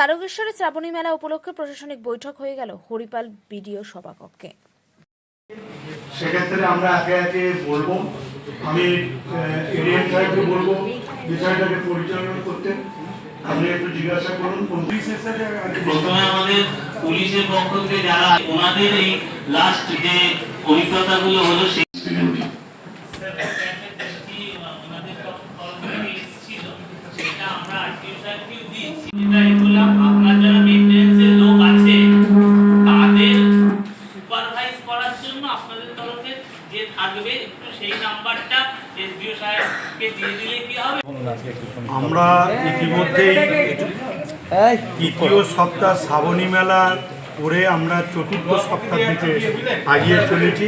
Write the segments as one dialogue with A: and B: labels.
A: তারকেশ্বরে শ্রাবণী মেলা উপলক্ষে প্রশাসনিক বৈঠক হয়ে গেল হরিপাল বিডিও সভাকক্ষে।
B: সেক্ষেত্রে আমরা একে একে বলব আমি এডিএম সাহেবকে বলব বিষয়টাকে পরিচালনা করতে। আপনি একটু জিজ্ঞাসা করুন
C: প্রথমে আমাদের পুলিশের পক্ষ থেকে যারা ওনাদের এই লাস্ট যে অভিজ্ঞতাগুলো হলো আপনার যারা মেনটেন্সের লোক আছে তাদের সুপারভাইজ করার জন্য আপনাদের তরফে যে থাকবে একটু সেই নাম্বারটা এসডিও সাহেবকে দিয়ে দিলে কি হবে?
B: আমরা ইতিমধ্যেই তৃতীয় সপ্তাহ শ্রাবণী মেলা করে আমরা চতুর্থ সপ্তাহ দিকে আগিয়ে চলেছি।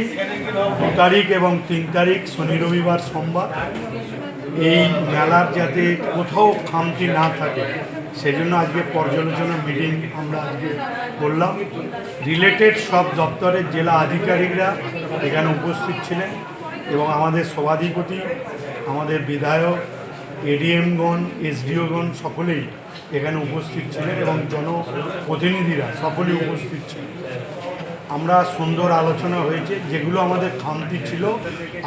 B: দু তারিখ এবং তিন তারিখ শনি রবিবার সোমবার এই মেলার যাতে কোথাও খামতি না থাকে। সেই জন্য আজকে পর্যালোচনা মিটিং আমরা আজকে করলাম। রিলেটেড সব দপ্তরের জেলা আধিকারিকরা এখানে উপস্থিত ছিলেন এবং আমাদের সভাধিপতি, আমাদের বিধায়ক এডিএমগণ এসডিওগণ সকলেই এখানে উপস্থিত ছিলেন এবং জনপ্রতিনিধিরা সকলেই উপস্থিত ছিলেন। আমরা সুন্দর আলোচনা হয়েছে, যেগুলো আমাদের খামতি ছিল।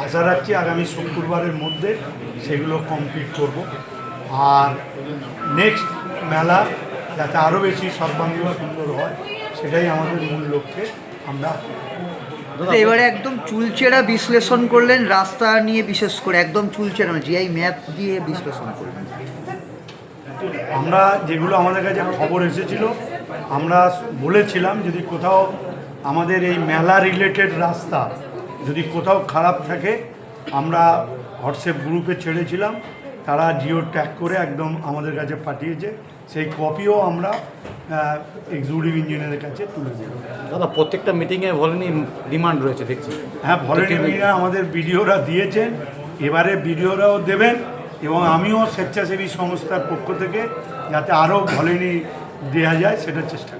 B: আশা রাখছি আগামী শুক্রবারের মধ্যে সেগুলো কমপ্লিট করব। আর নেক্সট মেলা যাতে আরও বেশি সর্বাঙ্গীন সুন্দর হয় সেটাই আমাদের মূল লক্ষ্যে আমরা
D: এবারে একদম চুলচেরা বিশ্লেষণ করলেন রাস্তা নিয়ে বিশেষ করে একদম চুলচেরা জিআই ম্যাপ দিয়ে বিশ্লেষণ করলেন।
B: আমরা যেগুলো আমাদের কাছে খবর এসেছিল আমরা বলেছিলাম যদি কোথাও আমাদের এই মেলা রিলেটেড রাস্তা যদি কোথাও খারাপ থাকে আমরা হোয়াটসঅ্যাপ গ্রুপে ছেড়েছিলাম। তারা জিও ট্যাগ করে একদম আমাদের কাছে পাঠিয়েছে সেই কপিও আমরা এক্সিকিউটিভ ইঞ্জিনিয়ারের কাছে তুলে দেব।
E: দাদা প্রত্যেকটা মিটিংয়ে ভলেনি ডিমান্ড রয়েছে দেখছি।
B: হ্যাঁ ভলেন্টিয়াররা আমাদের বিডিওরা দিয়েছেন এবারে বিডিওরাও দেবেন এবং আমিও স্বেচ্ছাসেবী সংস্থার পক্ষ থেকে যাতে আরও ভলেনি দেওয়া যায় সেটার চেষ্টা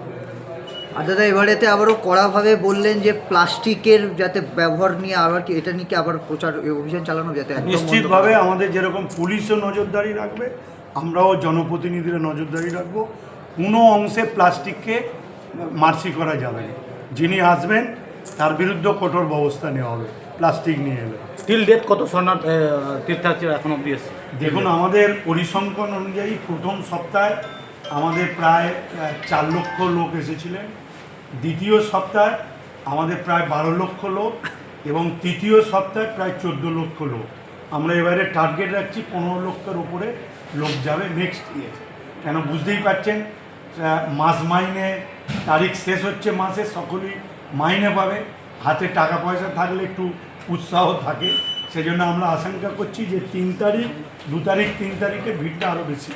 D: আর দাদা এবারেতে আবারও কড়াভাবে বললেন যে প্লাস্টিকের যাতে ব্যবহার নিয়ে আবার কি এটা নিয়ে কি আবার প্রচার অভিযান চালানো যাতে
B: নিশ্চিতভাবে আমাদের যেরকম পুলিশও নজরদারি রাখবে আমরাও জনপ্রতিনিধিরা নজরদারি রাখব। কোনো অংশে প্লাস্টিককে মার্সি করা যাবে না। যিনি আসবেন তার বিরুদ্ধে কঠোর ব্যবস্থা নেওয়া হবে প্লাস্টিক নিয়ে এলে।
E: স্টিল ডেট কত শরণার্থ আহ, তীর্থার্থীরা এখন অব্দি এসছে
B: দেখুন আমাদের পরিসংখ্যান অনুযায়ী প্রথম সপ্তাহে আমাদের প্রায় চার লক্ষ লোক এসেছিলেন। দ্বিতীয় সপ্তাহে আমাদের প্রায় বারো লক্ষ লোক এবং তৃতীয় সপ্তাহে প্রায় চোদ্দ লক্ষ লোক। আমরা এবারে টার্গেট রাখছি পনেরো লক্ষের উপরে লোক যাবে নেক্সট ইয়ার কেন বুঝতেই পারছেন? মাস মাইনে তারিখ শেষ হচ্ছে মাসে, সকলেই মাইনে পাবে। হাতে টাকা পয়সা থাকলে একটু উৎসাহ থাকে। সেজন্য আমরা আশঙ্কা করছি যে তিন তারিখ, দু তারিখ, তিন তারিখে ভিড়টা আরও বেশি।